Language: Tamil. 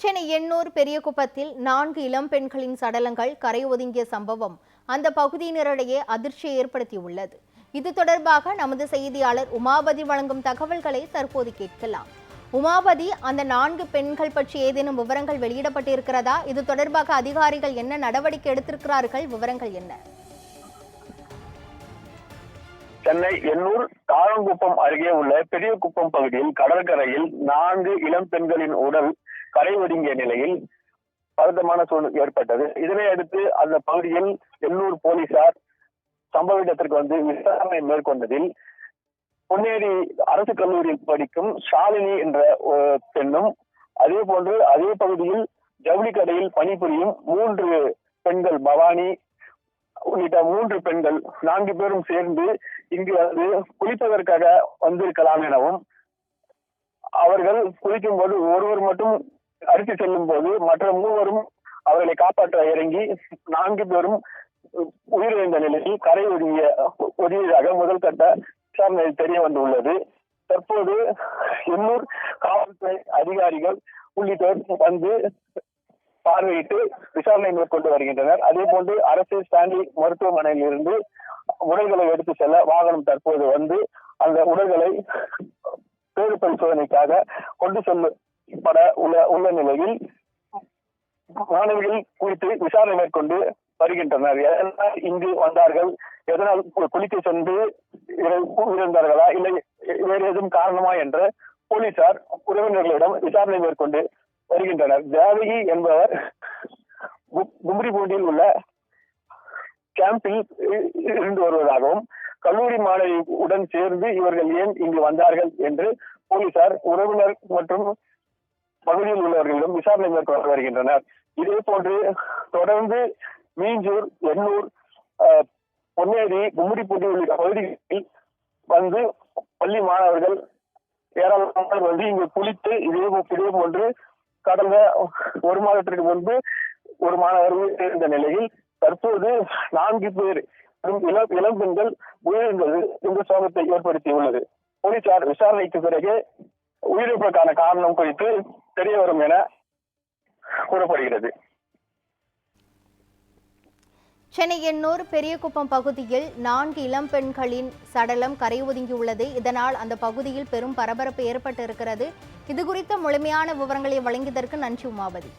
சென்னை எண்ணூர் பெரியகுப்பத்தில் நான்கு இளம் பெண்களின் சடலங்கள் கரை ஒதுங்கிய சம்பவம் அந்த பகுதியினரிடையே அதிர்ச்சியை ஏற்படுத்தியுள்ளது. இது தொடர்பாக நமது செய்தியாளர் உமாபதி வழங்கும் தகவல்களை தற்போது கேட்கலாம். உமாபதி அந்த நான்கு பெண்கள் பற்றி ஏதேனும் விவரங்கள் வெளியிடப்பட்டிருக்கிறதா? இது தொடர்பாக அதிகாரிகள் என்ன நடவடிக்கை எடுத்திருக்கிறார்கள்? விவரங்கள் என்ன? சென்னை எண்ணூர் தாழங்குப்பம் அருகே உள்ள பெரியகுப்பம் பகுதியில் கடற்கரையில் நான்கு இளம் பெண்களின் உடல் கரை ஒடுங்கிய நிலையில் பதட்டமான சூழல் ஏற்பட்டது. இதனை அடுத்து அந்த பகுதியில் எண்ணூர் போலீசார் சம்பவ இடத்திற்கு வந்து விசாரணை மேற்கொண்டதில் பொன்னேரி அரசு கல்லூரியில் படிக்கும் ஷாலினி என்ற பெண்ணும் அதே போன்று அதே பகுதியில் ஜவுளி கடையில் பணிபுரியும் மூன்று பெண்கள் பவானி உள்ளிட்ட மூன்று பெண்கள் நான்கு பேரும் சேர்ந்து இங்கு வந்து குளிப்பதற்காக வந்திருக்கலாம் எனவும் அவர்கள் குளிக்கும் போது ஒருவர் மட்டும் அடித்து செல்லும் போது மற்ற மூவரும் அவர்களை காப்பாற்ற இறங்கி நான்கு பேரும் உயிரிழந்த நிலையில் கரை ஒதுங்கிய ஒதியதாக முதல் கட்ட விசாரணையில் தெரிய வந்துள்ளது. தற்போது எண்ணூர் காவல்துறை அதிகாரிகள் உள்ளிட்டோர் வந்து பார்வையிட்டு விசாரணை மேற்கொண்டு வருகின்றனர். அதே போன்று அரசு ஸ்டான்லி மருத்துவமனையில் இருந்து உடல்களை எடுத்து செல்ல வாகனம் தற்போது வந்து அந்த உடல்களை பேரு பரிசோதனைக்காக கொண்டு உட்பட உள்ள உள்ள நிலையில் மாணவிகள் குறித்து விசாரணை மேற்கொண்டு வருகின்றனர். எதனால் இங்கு வந்தார்கள்? எதனால் கு- குளிக்க சென்று இருந்தார்களா இல்லை வேறு எதுவும் காரணமா என்று போலீசார் உறவினர்களிடம் விசாரணை மேற்கொண்டு வருகின்றனர். தேவகி என்பவர் கு- கும்ரிபூண்டியில் உள்ள கேம்பில் இருந்து வருவதாகவும் கல்லூரி மாணவி உடன் சேர்ந்து இவர்கள் ஏன் இங்கு வந்தார்கள் என்று போலீசார் உறவினர் மற்றும் பகுதியில் உள்ளவர்களிடம் விசாரணை மேற்கொண்டு வருகின்றனர். இதே போன்று தொடர்ந்து மீஞ்சூர் எண்ணூர் பொன்னேரி கும்மிடிப்பூண்டி உள்ளிட்ட பகுதிகளில் வந்து பள்ளி மாணவர்கள் ஏராளமானவர் வந்து இங்கு குளித்து இதே இதே போன்று கடந்த ஒரு மாதத்திற்கு முன்பு ஒரு மாணவர் இருந்த நிலையில் தற்போது நான்கு பேர் இளம் இளம் பெண்கள் உயிரிழந்தது இந்த சோகத்தை ஏற்படுத்தியுள்ளது. போலீசார் விசாரணைக்கு பிறகு உயிரிழப்புக்கான காரணம் குறித்து தெரிய வரும் என கூறப்படுகிறது. சென்னை எண்ணூர் பெரியகுப்பம் பகுதியில் நான்கு இளம் பெண்களின் சடலம் கரை ஒதுங்கியுள்ளது. இதனால் அந்த பகுதியில் பெரும் பரபரப்பு ஏற்பட்டு இருக்கிறது இது குறித்த முழுமையான விவரங்களை வழங்கியதற்கு நன்றி உமாபதி.